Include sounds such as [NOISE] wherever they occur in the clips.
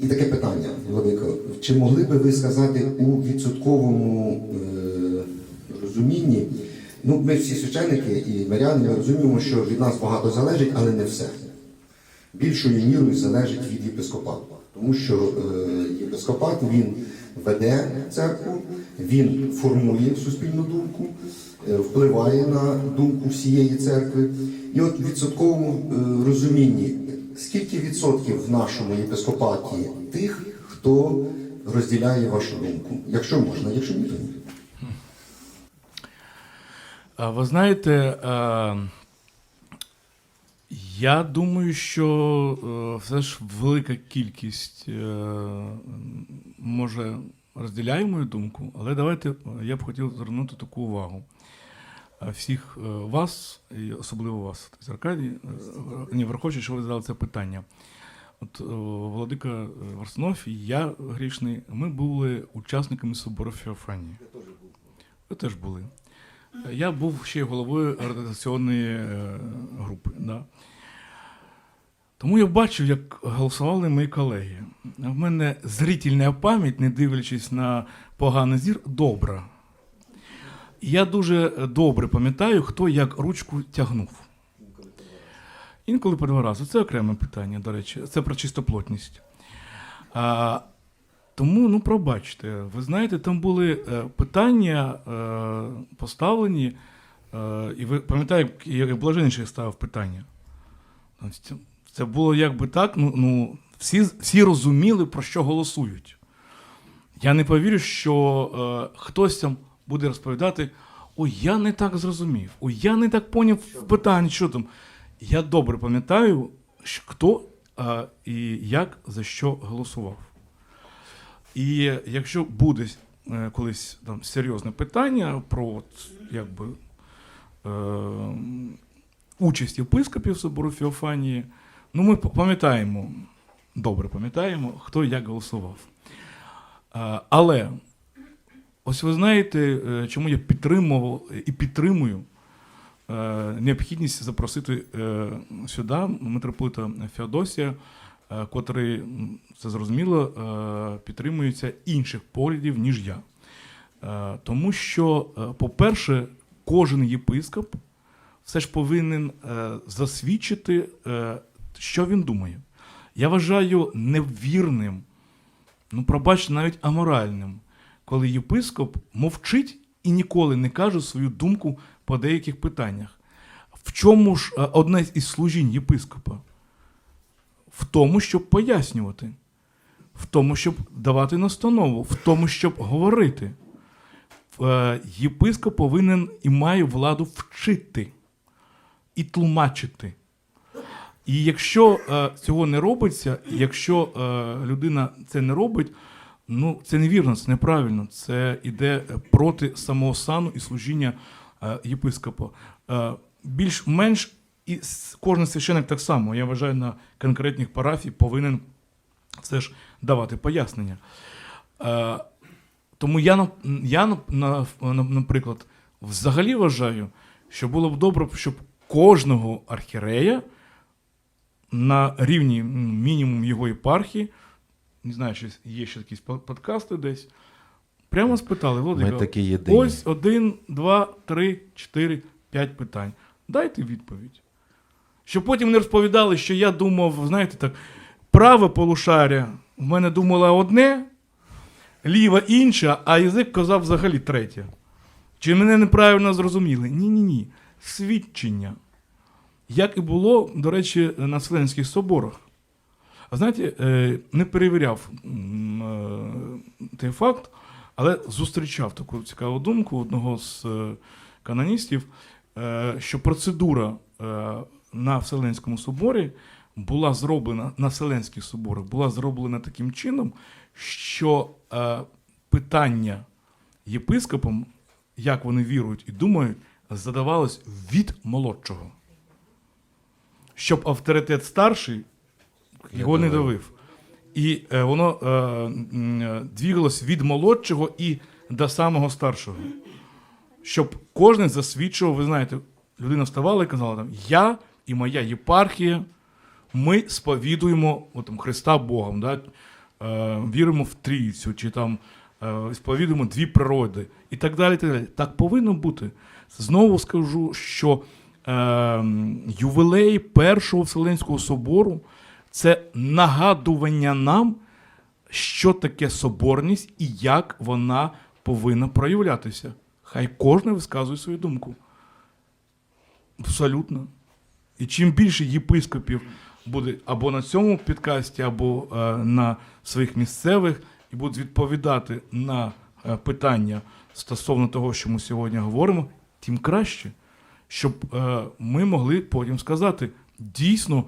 І таке питання, Владико. Чи могли би ви сказати у відсотковому е, розумінні? Ну, ми всі священники і миряни, ми розуміємо, що від нас багато залежить, але не все. Більшою мірою залежить від єпископату. Тому що е, єпископат він веде церкву, він формує суспільну думку, е, впливає на думку всієї церкви. І от в відсотковому е, розумінні, скільки відсотків в нашому єпископаті тих, хто розділяє вашу думку? Якщо можна, якщо ні, то ні. Ви знаєте, я думаю, що е, все ж велика кількість е, може розділяє мою думку, але давайте е, я б хотів звернути таку увагу. Е, Всіх е, вас, і особливо вас, Аркадій, е, враховуючи, що ви задали це питання. От Владика Варсунов і я грішний, ми були учасниками собору Феофанії. Ви теж були. Я був ще головою е, групи. Да. Тому я бачив, як голосували мої колеги. В мене зрительна пам'ять, не дивлячись на поганий зір, добра. Я дуже добре пам'ятаю, хто як ручку тягнув. Інколи по два рази. Це окреме питання, до речі, це про чистоплотність. А, тому, ну, пробачте, ви знаєте, там були е, питання е, поставлені, е, і ви пам'ятаєте, як Блаженший ставив питання. Це, це було якби так, ну, ну всі, всі розуміли, про що голосують. Я не повірю, що е, хтось там буде розповідати: ой, я не так зрозумів, ой, я не так поняв питання, що там. Я добре пам'ятаю, хто е, і як за що голосував. І якщо буде е, колись там серйозне питання про от, якби, е, участь єпископів собору Феофанії, ну ми пам'ятаємо, добре пам'ятаємо, хто і як голосував. Е, але ось ви знаєте, е, чому я підтримував і підтримую е, необхідність запросити е, сюди митрополита Феодосія, котрий, це зрозуміло, підтримується інших поглядів, ніж я. Тому що, по-перше, кожен єпископ все ж повинен засвідчити, що він думає. Я вважаю невірним, ну, пробачте, навіть аморальним, коли єпископ мовчить і ніколи не каже свою думку по деяких питаннях. В чому ж е, одне із служінь єпископа? В тому, щоб пояснювати, в тому, щоб давати настанову, в тому, щоб говорити. Е, Єпископ повинен і має владу вчити і тлумачити. І якщо е, цього не робиться, якщо людина це не робить, ну це невірно, це неправильно. Це йде проти самого сану і служіння е, єпископа. Е, більш-менш і кожен священик так само, я вважаю, на конкретних парафій повинен все ж давати пояснення. Е, тому я, я нап- на- на- наприклад, взагалі вважаю, що було б добре, щоб кожного архірея на рівні мінімум його єпархії, не знаю, чи є ще якісь подкасти десь, прямо спитали, Володимир, ось один, два, три, чотири, п'ять питань. Дайте відповідь. Щоб потім не розповідали, що я думав, знаєте, так, праве полушаря в мене думала одне, ліва інша, а язик казав взагалі третє. Чи мене неправильно зрозуміли? Ні-ні ні. Свідчення. Як і було, до речі, на Вселенських соборах. Знаєте, е, не перевіряв е, той факт, але зустрічав таку цікаву думку одного з е, каноністів, що процедура на Вселенському соборі була зроблена на Вселенських соборах, була зроблена таким чином, що питання єпископам, як вони вірують і думають, задавалось від молодшого. Щоб авторитет старший його не давив. І е, воно е, е, двігалось від молодшого і до самого старшого. Щоб кожен засвідчував, ви знаєте, людина вставала і казала, там, я і моя єпархія, ми сповідуємо от, там, Христа Богом. Да? е, віримо в трійцю, чи там е, сповідуємо дві природи, і так далі. Так, далі. так повинно бути. Знову скажу, що е, ювілей Першого Вселенського собору це нагадування нам, що таке соборність і як вона повинна проявлятися. Хай кожен висказує свою думку. Абсолютно. І чим більше єпископів буде або на цьому підкасті, або е, на своїх місцевих, і будуть відповідати на е, питання стосовно того, що ми сьогодні говоримо, тим краще, щоб е, ми могли потім сказати, дійсно,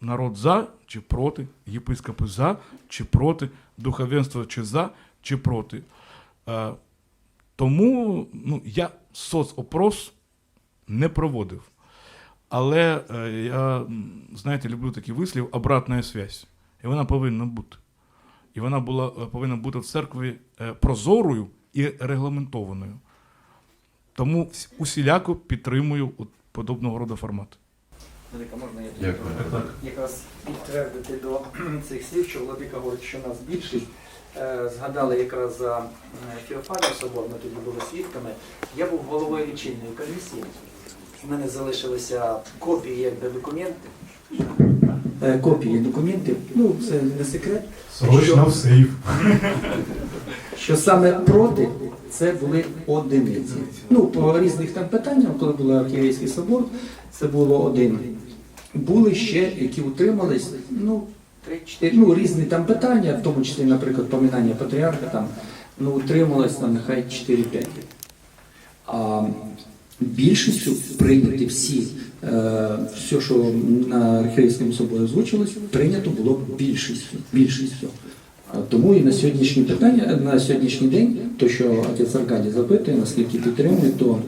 народ за чи проти, єпископи за чи проти, духовенство чи за чи проти. Е, тому ну, я соцопрос не проводив. Але е, я, знаєте, люблю такий вислів обратна связь. І вона повинна бути. І вона була, е, повинна бути в церкві прозорою і регламентованою. Тому усіляко підтримую подобного роду формат. Владика, можна я Дякую. якраз підтвердити до цих слів, що Владика говорить, що нас більшість. Е, Згадали якраз за Феофанів собор, ми тоді були свідками. Я був головою лічильної комісії. У мене залишилися копії якби документів. Е, Копії документів, ну це не секрет. Срочно в сейф. [LAUGHS] що саме проти це були одиниці. Ну, по різних там питаннях, коли був архієрейський собор, це було один. Були ще, які утримались, ну, ну, різні там питання, в тому числі, наприклад, поминання патріарха, там, ну, утрималось там нехай 4-5. А більшістю прийняті всі, е, все, що на архієрейському соборі озвучилось, прийнято було більшістю. більшістю. Тому і на сьогоднішнє питання, на сьогоднішній день, то що отець Аркадій запитує, наскільки підтримує, то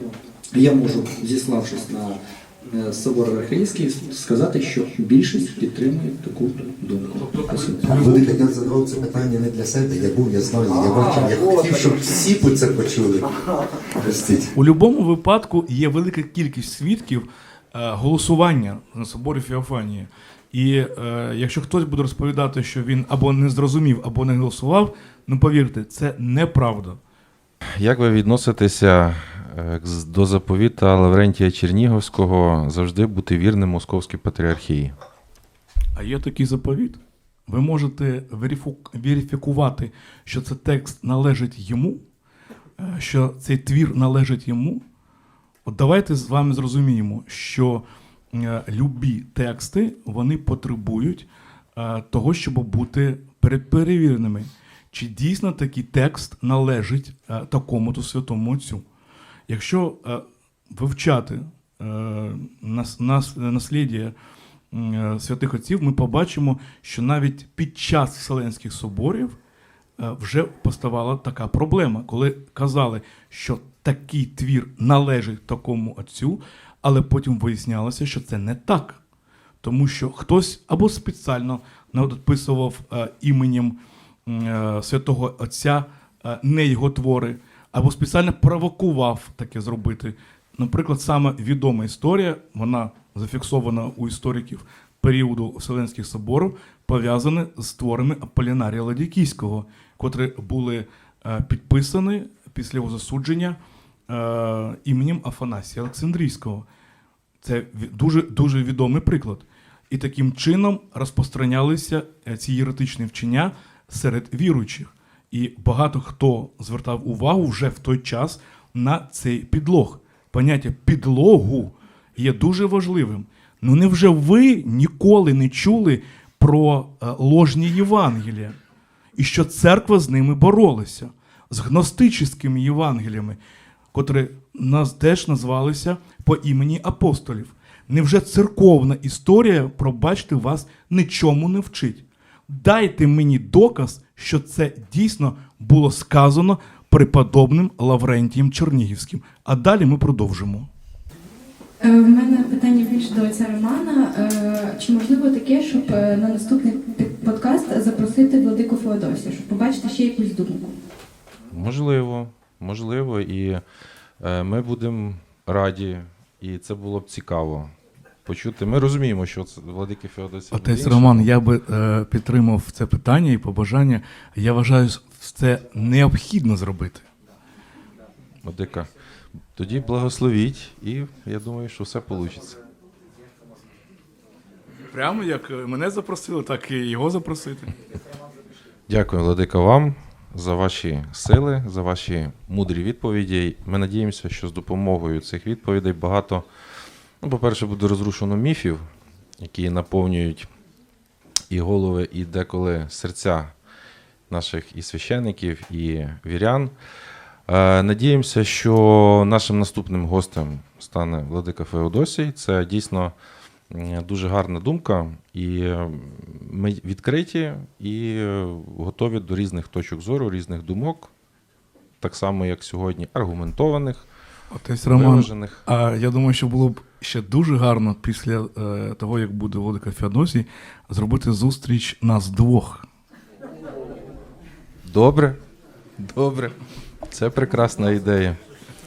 я можу, зіславшись на е, собор архієрейський, сказати, що більшість підтримує таку думку. Спасибо. Велика, я задавав це питання не для себе. Я був, я знаю, я бачив, я хотів, щоб всі по це почули. Простіть. У будь-якому випадку є велика кількість свідків е, голосування на соборі Феофанії. І е, якщо хтось буде розповідати, що він або не зрозумів, або не голосував, ну повірте, це неправда. Як ви відноситеся е, до заповіта Лаврентія Чернігівського завжди бути вірним Московській патріархії? А є такий заповіт. Ви можете верифікувати, що цей текст належить йому, е, що цей твір належить йому. От давайте з вами зрозуміємо, що любі тексти вони потребують е, того, щоб бути перед- перевіреними. Чи дійсно такий текст належить е, такому-то святому отцю? Якщо е, вивчати е, нас, нас, наслідя е, святих отців, ми побачимо, що навіть під час Вселенських соборів е, вже поставала така проблема, коли казали, що такий твір належить такому отцю, але потім вияснялося, що це не так. Тому що хтось або спеціально надписував е, іменем е, святого Отця е, не його твори, або спеціально провокував таке зробити. Наприклад, саме відома історія, вона зафіксована у істориків періоду Вселенських соборів, пов'язана з творами Аполінарія Ладікійського, котрі були підписані після його засудження е, іменем Афанасія Олександрійського. Це дуже, дуже відомий приклад. І таким чином розпространялися е, ці єретичні вчення серед віруючих. І багато хто звертав увагу вже в той час на цей підлог. Поняття підлогу є дуже важливим. Ну невже ви ніколи не чули про е, ложні Євангелія? І що церква з ними боролася, з гностичними Євангеліями, котрі нас теж назвалися по імені апостолів. Невже церковна історія, пробачте, вас нічому не вчить? Дайте мені доказ, що це дійсно було сказано преподобним Лаврентієм Чернігівським. А далі ми продовжимо. Е, В мене питання більше до отця Романа. Е, Чи можливо таке, щоб е, на наступний подкаст запросити владику Феодосія, щоб побачити ще якусь думку? Можливо, можливо, і е, ми будемо раді, і це було б цікаво почути. Ми розуміємо, що це владики Феодосії. Отець Роман, я би е, підтримав це питання і побажання. Я вважаю, це необхідно зробити. Владика. Тоді благословіть, і я думаю, що все вийде. Прямо як е, мене запросили, так і його запросити. Дякую, Владика, вам за ваші сили, за ваші мудрі відповіді. Ми надіємося, що з допомогою цих відповідей багато, ну, по-перше, буде розрушено міфів, які наповнюють і голови, і деколи серця наших і священиків, і вірян. Е, Надіємося, що нашим наступним гостем стане Владика Феодосій. Це дійсно дуже гарна думка, і е, ми відкриті і е, готові до різних точок зору, різних думок, так само, як сьогодні, аргументованих, Отець Роман, виважених. а я думаю, що було б ще дуже гарно після е, того, як буде Владика Феодосій, зробити зустріч нас двох. Добре, добре. Це прекрасна ідея.